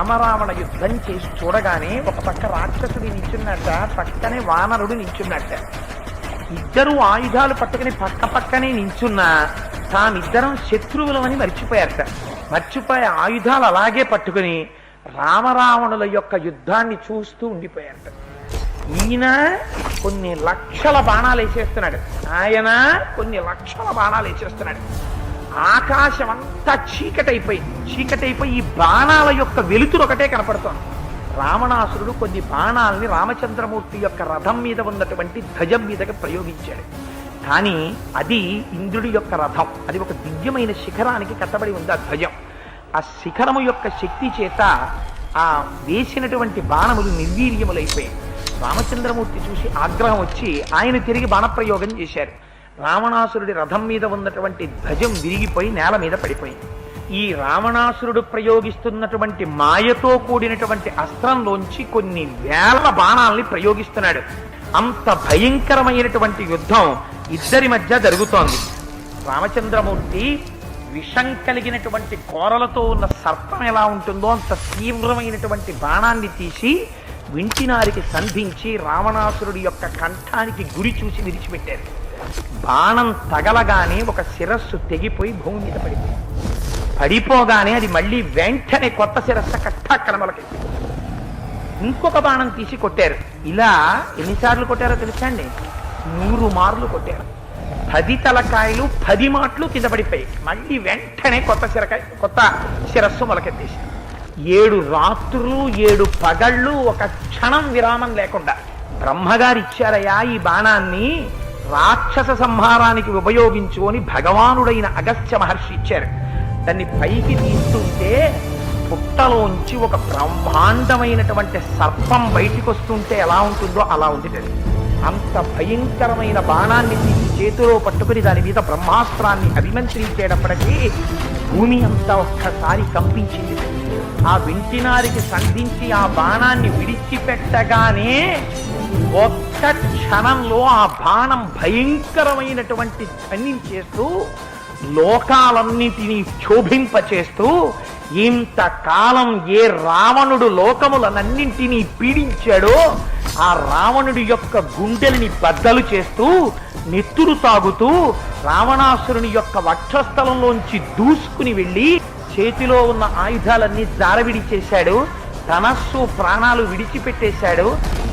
రామరావణ యుద్ధం చేసి చూడగానే ఒక పక్క రాక్షసుడు నిల్చున్నట్ట పక్కనే వానరుడు నిల్చున్నట్ట ఇద్దరు ఆయుధాలు పట్టుకుని పక్క పక్కనే నించున్నా తామిద్దరం శత్రువులమని మర్చిపోయారట. మర్చిపోయే ఆయుధాలు అలాగే పట్టుకుని రామరావణుల యొక్క యుద్ధాన్ని చూస్తూ ఉండిపోయారట. ఈయన కొన్ని లక్షల బాణాలు వేసేస్తున్నాడు. ఆయన కొన్ని లక్షల బాణాలు వేసేస్తున్నాడు. ఆకాశం అంతా చీకటైపోయింది. చీకటైపోయి ఈ బాణాల యొక్క వెలుతురు ఒకటే కనపడుతోంది. రావణాసురుడు కొన్ని బాణాలని రామచంద్రమూర్తి యొక్క రథం మీద ఉన్నటువంటి ధ్వజం మీదకి ప్రయోగించాడు. కానీ అది ఇంద్రుడి యొక్క రథం. అది ఒక దివ్యమైన శిఖరానికి కట్టబడి ఉంది ఆ ధ్వజం. ఆ శిఖరము యొక్క శక్తి చేత ఆ వేసినటువంటి బాణములు నిర్వీర్యములైపోయాయి. రామచంద్రమూర్తి చూసి ఆగ్రహం వచ్చి ఆయన తిరిగి బాణప్రయోగం చేశారు. రావణాసురుడి రథం మీద ఉన్నటువంటి ధ్వజం విరిగిపోయి నేల మీద పడిపోయింది. ఈ రావణాసురుడు ప్రయోగిస్తున్నటువంటి మాయతో కూడినటువంటి అస్త్రంలోంచి కొన్ని వేల బాణాలని ప్రయోగిస్తున్నాడు. అంత భయంకరమైనటువంటి యుద్ధం ఇద్దరి మధ్య జరుగుతోంది. రామచంద్రమూర్తి విషం కలిగినటువంటి కోరలతో ఉన్న సర్పం ఎలా ఉంటుందో అంత తీవ్రమైనటువంటి బాణాన్ని తీసి వింటినారికి సంధించి రావణాసురుడి యొక్క కంఠానికి గురి చూసి విడిచిపెట్టారు బాణం తగలగానే ఒక శిరస్సు తెగిపోయి భూమి మీద పడిపోయింది. పడిపోగానే అది మళ్ళీ వెంటనే కొత్త శిరస్సు కట్టాక్కడ ఇంకొక బాణం తీసి కొట్టారు. ఇలా ఎన్నిసార్లు కొట్టారో తెలుసా అండి? నూరు మార్లు కొట్టారు. పది తలకాయలు పది మాటలు కింద పడిపోయి మళ్ళీ వెంటనే కొత్త శిరకాయ కొత్త శిరస్సు మొలకెత్తేశారు. ఏడు రాత్రులు ఏడు పగళ్ళు ఒక క్షణం విరామం లేకుండా బ్రహ్మగారు ఇచ్చారయ్యా ఈ బాణాన్ని. రాక్షస సంహారానికి ఉపయోగించు అని భగవానుడైన అగస్త్య మహర్షి ఇచ్చారు దాన్ని పైకి తీస్తుంటే పుట్టలోంచి ఒక బ్రహ్మాండమైనటువంటి సర్పం బయటికి వస్తుంటే ఎలా ఉంటుందో అలా ఉంది అది. అంత భయంకరమైన బాణాన్ని తీసి చేతిలో పట్టుకుని దాని మీద బ్రహ్మాస్త్రాన్ని అభిమంత్రించేటప్పటికీ భూమి అంతా ఒక్కసారి కంపించింది ఆ వింటినారికి సంధించి ఆ బాణాన్ని విడిచిపెట్టగానే ఒక్క క్షణంలో ఆ బాణం భయంకరమైనటువంటి ధ్వని చేస్తూ లోకాలన్నింటినీ క్షోభింపచేస్తూ ఇంతకాలం ఏ రావణుడు లోకములనన్నింటినీ పీడించాడో ఆ రావణుడి యొక్క గుండెల్ని బద్దలు చేస్తూ నెత్తురు తాగుతూ రావణాసురుని యొక్క వక్షస్థలంలోంచి దూసుకుని వెళ్ళి చేతిలో ఉన్న ఆయుధాలన్నీ జారవిడి చేశాడు. ధనస్సు ప్రాణాలు విడిచిపెట్టేశాడు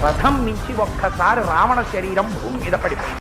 రథం నుంచి ఒక్కసారి రావణ శరీరం భూమి మీద పడిపోయింది.